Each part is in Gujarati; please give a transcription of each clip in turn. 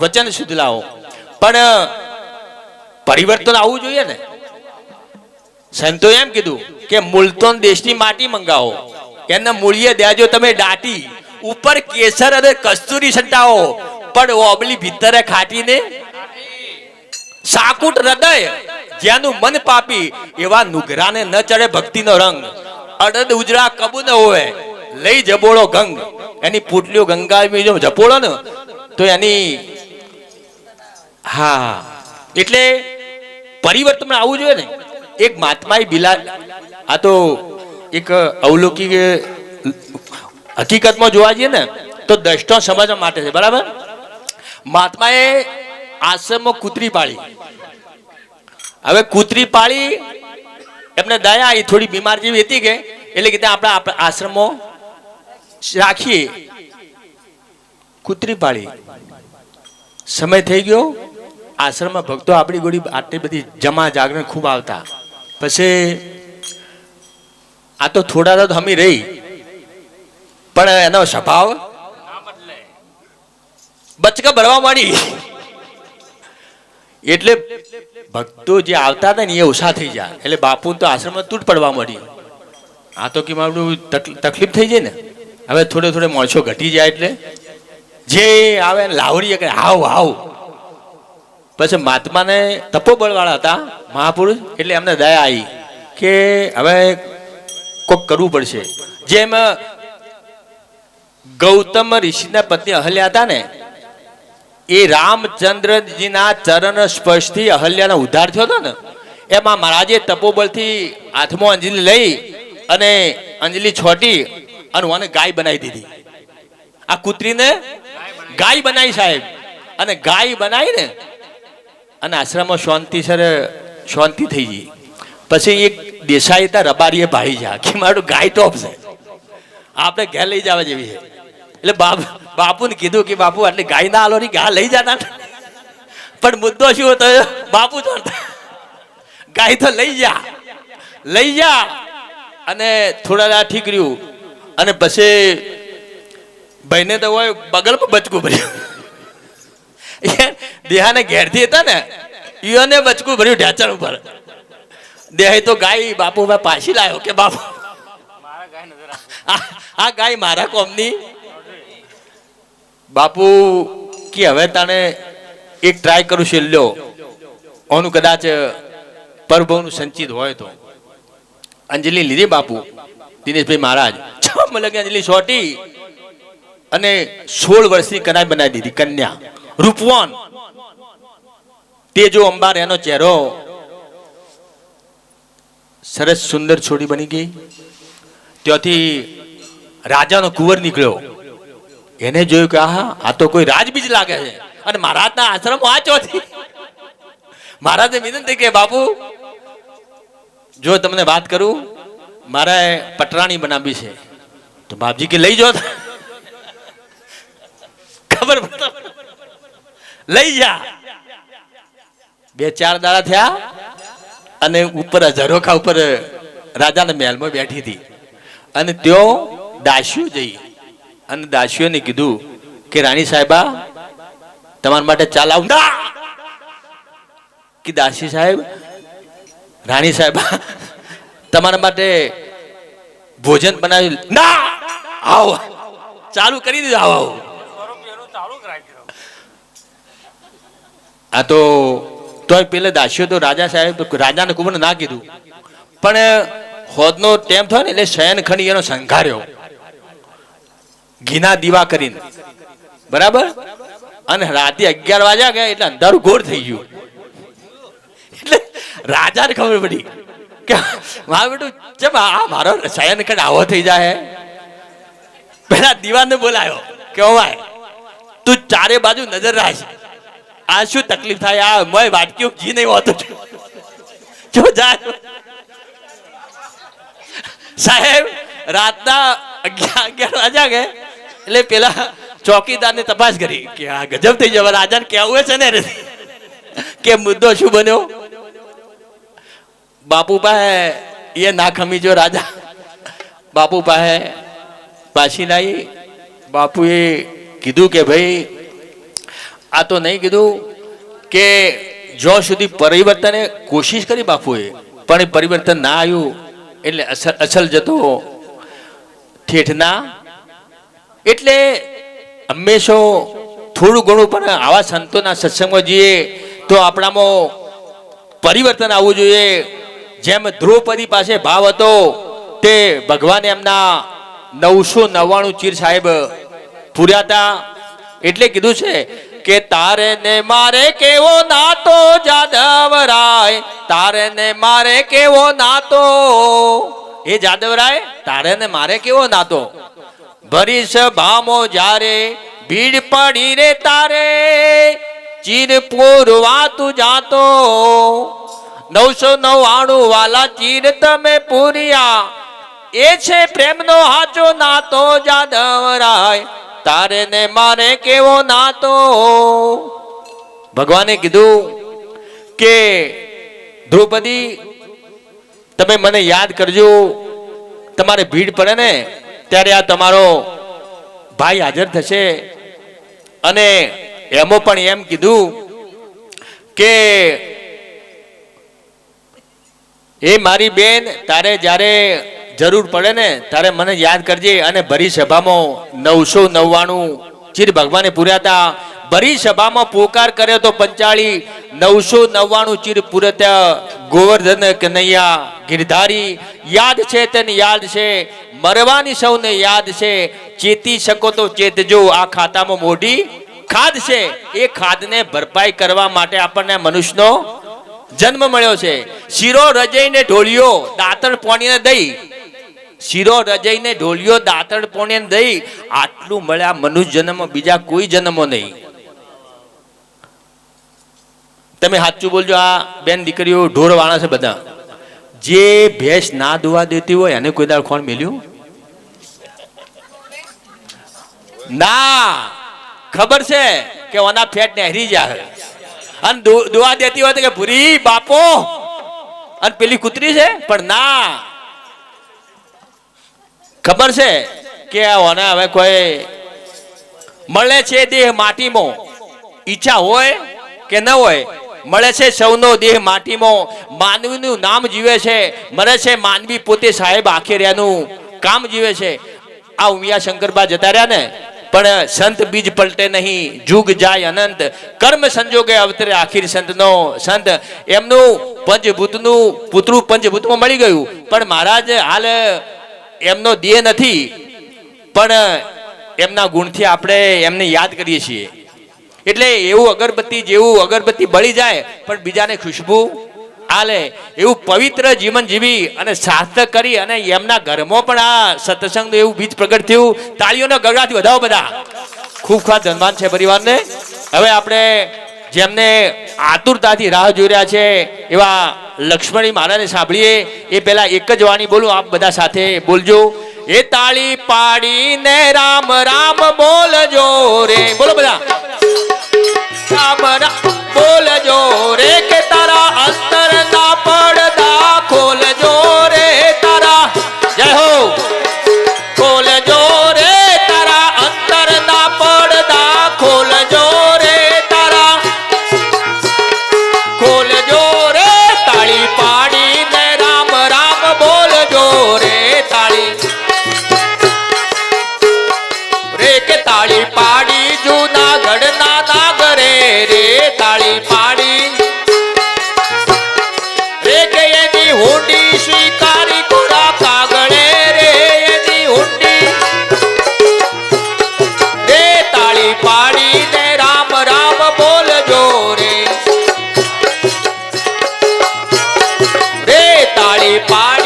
વચન શુદ્ધ લાવો પણ પરિવર્તન આવવું જોઈએ ને? સંતો એમ કીધું કે મુલતોન દેશની માટી મંગાવો. એને મૂળિયે દેજો તમે દાટી, ઉપર કેસર અને કસ્તુરી સંટાવો પણ ઓબલી ભીતરે ખાટીને સાકુટ હૃદય જેનું મન પાપી, એવા નુગરાને ન ચડે ભક્તિનો રંગ. અડદ, ઉજરા કબુ ન હોય, લઈ જબોળો ગંગ. એની પુટલીઓ ગંગા જો જપોળો ને, તો એની હા. એટલે પરિવર્તન આવવું જોઈએ ને. એક મહાત્માએ બિલા આ તો એક અવલોકિક હકીકતમાં જોવા જઈએ ને, તો દ્રષ્ટો સમજવા માટે છે, બરાબર? મહાત્માએ આશ્રમમાં કૂતરી પાળી હવે કૂતરી પાળી એમને દયા આવી, થોડી બીમાર જેવી હતી કે, એટલે કે આપણે આપણા આશ્રમો રાખીએ. કૂતરી પાળી સમય થઈ ગયો. આશ્રમમાં ભક્તો આપણી ગોળી આટલી બધી જમા જાગરણ ખૂબ આવતા. પછી આ તો થોડા તો હમી રહી. પણ એનો સ્વભાવ બચકા ભરવા માંડી. એટલે ભક્તો જે આવતા હતા ને એ ઓછા થઈ જાય એટલે બાપુ તો આશ્રમમાં તૂટ પડવા મળી આ તો કે મારું તકલીફ થઈ જાય ને? હવે થોડે થોડે માણસો ઘટી જાય એટલે. જે આવે લાવડી હાવ હાવ. પછી મહાત્માને તપોબળવાળા હતા, મહાપુરુષ, એટલે એમને દયા આવી કે હવે કોક કરવું પડશે. જેમ ગૌતમ ઋષિના પત્ની અહલ્યા હતા ને, એ રામચંદ્રજીના ચરણ સ્પર્શથી અહલ્યાનો ઉદ્ધાર થયો હતો ને, એમાં મહારાજે તપોબળથી હાથમાં અંજલિ લઈ અને અંજલિ છોટી અને મને ગાય બનાવી દીધી. આ કૂતરીને ગાય બનાવી સાહેબ. અને ગાય બનાવી ને અને આશ્રમમાં શાંતિ સર શાંતિ થઈ ગઈ. પછી એક દેસાઈ હતા, રબારીએ ભાઈ જા. કે મારું ગાય ટોપ છે. આપણે ઘેર લઈ જવા જેવી છે. એટલે બાપ, બાપુને કીધું કે બાપુ, આટલી ગાય ના હાલો ઘા લઈ જતા પણ મુદ્દો શું હતો? બાપુ જોડતા ગાય તો લઈ જા. લઈ જા. અને થોડા ઠીક રહ્યું. અને પછી ભાઈને તો હોય બગલમાં બચકું ભર્યું. દેહાને ઘેરથી હતા ને ઈઓને બચકું ભર્યું ઢેચણ ઉપર. દેહે તો ગાય બાપુ મેં પાછી લાવ્યો કે બાપુ? આ આ ગાય મારા કોમની. બાપુ કે હવે તને એક ટ્રાય કરું છે, લ્યો. ઓનું કદાચ પરભવનું સંચિત હોય તો. અંજલિ લીધી બાપુ. દિનેશભાઈ મહારાજ. છ મલગની અંજલિ સોટી અને સોળ વર્ષની કનાઈ બનાવી દીધી, કન્યા. રૂપવાન. તેજો અંબાર એનો ચહેરો સરસ સુંદર છોડી બની ગઈ, ત્યાંથી રાજાનો કુંવર નીકળ્યો. એને જોયું કે, આહા, આ તો કોઈ રાજબીજ લાગે છે. અને મહારાજના આશ્રમ વાંચો છે. મહારાજે વિનંતી કે, બાપુ, જો તમને વાત કરું, મારે પટરાણી બનાવી છે. તો બાપજી કે, લઈ જાઓ ખબર લઈ જા. બે ચાર દાડા થયા અને ઉપર ઝરોખા ઉપર રાજાના મહેલમાં બેઠી હતી. અને તેઓ દાસીઓ જઈ. અને દાસીઓને કીધું કે રાણી સાહેબા તમારા માટે ચાલ આવતા કે દાસી સાહેબ રાણી સાહેબા તમારા માટે ભોજન બનાવ્યું ના! આવો ચાલુ કરી દીધું આવો આવો. આ તો તોય પેલે દાસીઓ તો રાજા સાહેબ રાજાને કુંવરને ના કીધું. પણ હોદનો ટેમ થયો ને એટલે શયન ખણી એનો સંઘાર્યો. ઘીના દીવા કરીને. બરાબર? અને રાતે અગિયાર વાગ્યા ગયા એટલે અંધારું ઘોર થઈ ગયું. એટલે રાજાને ખબર પડી કે મારું બેટું ચમ આ મારો શયન ખંડ આવો થઈ જાય પેલા દીવાને બોલાયો કે ભાઈ તું ચારે બાજુ નજર રાખ. આ શું તકલીફ થાય? આ મોય વાટકીઓ ઘી નહીં હોતું જો જાય સાહેબ, રાતના અગિયાર અગિયાર વાગ્યા કે? એટલે પેલા ચોકીદારને તપાસ કરી કે આ ગજબ થઈ જવા રાજાને કહેવું છે ને કે મુદ્દો શું બન્યો? બાપુ પાસે એ ના ખમી જો રાજા. બાપુ પાસે પાછી લાવી બાપુએ કીધું કે ભાઈ આ તો નહીં કીધું કે જો સુધી પરિવર્તને કોશિશ કરી બાપુએ, પણ પરિવર્તન ના આવ્યું, એટલે અસલ અસલ જતો ઠેઠના. એટલે હંમેશો થોડું ઘણું પણ આવા સંતોના સત્સંગમાં જઈએ તો આપણામાં પરિવર્તન આવવું જોઈએ. જેમ દ્રૌપદી પાસે ભાવ હતો તે ભગવાને એમના નવસો નવ્વાણું ચીર સાહેબ પૂર્યા હતા એટલે કીધું છે કે તારે ને મારે કેવો નાતો જાદવરાય? તારે ને મારે કેવો નાતો? એ જાદવરાય, તારે ને મારે કેવો નાતો? ભરી ભામો જ્યારે, ભીડ પડી રે તારે, ચીર પૂરવા તું જાતો. નવસો નવ્વાણું વાલા ચીર તમે પૂર્યા, એ છે પ્રેમનો હાચો નાતો જાદવરાય. તારે ને મારે કેવો નાતો? ભગવાને કીધું કે દ્રૌપદી તમે મને યાદ કરજો. તમારે ભીડ પડે ને, ત્યારે આ તમારો ભાઈ હાજર થશે. અને એમો પણ એમ કીધું કે, એ મારી બેન, તારે જ્યારે જરૂર પડે ને ત્યારે મને યાદ કરજે અને ભરી સભામાં નવસો નવ્વાણું. ચીર ભગવાને પૂર્યા હતા ભરી સભામાં પોકાર કર્યો તો પંચાળી. નવસો નવ્વાણું ચીર પૂરત્યા ગોવર્ધન કનૈયા ગિરધારી. યાદ છે તેને યાદ છે? મરવાની સૌને યાદ છે? ચેતી શકો તો ચેતજો. આ ખાતામાં મોઢી ખાદ છે. એ ખાદને ભરપાઈ કરવા માટે આપણને મનુષ્યનો જન્મ મળ્યો છે. શીરો રજઈને ઢોળિયો, દાંતણ પોણીને દઈ. શીરો રજઈને ઢોલિયો, દાંતણ પોણે દઈ આટલું મળ્યા મનુષ્ય જન્મ, બીજા કોઈ જન્મો નહીં. તમે સાચું બોલજો, આ બેન દીકરીઓ ઢોર વાળા છે બધા. જે ભેંસ ના દોવા દેતી હોય, એને કોઈ દાળ ખોણ મેલ્યું? ના. ખબર છે કે ઓના ફેટ નહેરી જાય અને દો- દોવા દેતી હોય તો કે ભૂરી બાપો. અને પેલી કૂતરી છે? પણ ના. ખબર છે કે ઓને હવે કોઈ મળે છે દેહ માટીમાં? ઈચ્છા હોય કે ન હોય, મળે છે સૌનો દેહ માટીમાં? માનવીનું નામ જીવે છે, મરે છે માનવી પોતે સાહેબ આખેરિયાનું કામ જીવે છે. આ ઉમિયા શંકરબા જતા રહ્યા ને, પણ સંત બીજ પલટે નહીં, જુગ જાય અનંત. કર્મ સંજોગે અવતરે આખીર સંતનો સંત. એમનું પંચભૂતનું પુતરું પંચભૂતમાં મળી ગયું. પણ મહારાજ હાલ એમનો દેહ નથી, પણ એમના ગુણથી આપણે એમને યાદ કરીએ છીએ. એટલે એવું અગરબત્તી જેવું અગરબત્તી બળી જાય, પણ બીજાને ખુશ્બુ આલે. એવું પવિત્ર જીવન જીવી અને સાર્થક કરી અને એમના ઘરમાં પણ આ સત્સંગનું એવું બીજ પ્રગટ થયું. તાળીઓના ગગડાથી વધાવો બધા. ખૂબ ખાસ ધનવાન છે પરિવારને. હવે આપણે જેમને આતુરતાથી રાહ જોઈ રહ્યા છે, એવા લક્ષ્મણી મહારાજને સાંભળીએ. એ પહેલા એક જ વાણી બોલું, આપ બધા સાથે બોલજો. એ તાળી પાડીને રામ રામ બોલજો રે. બોલો બધા. રામ રામ બોલજો રે, કે તારા અંતર ના પડદા ખોલજો તાળી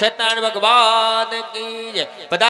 સત્યનારાયણ ભગવાન કી જય. બધા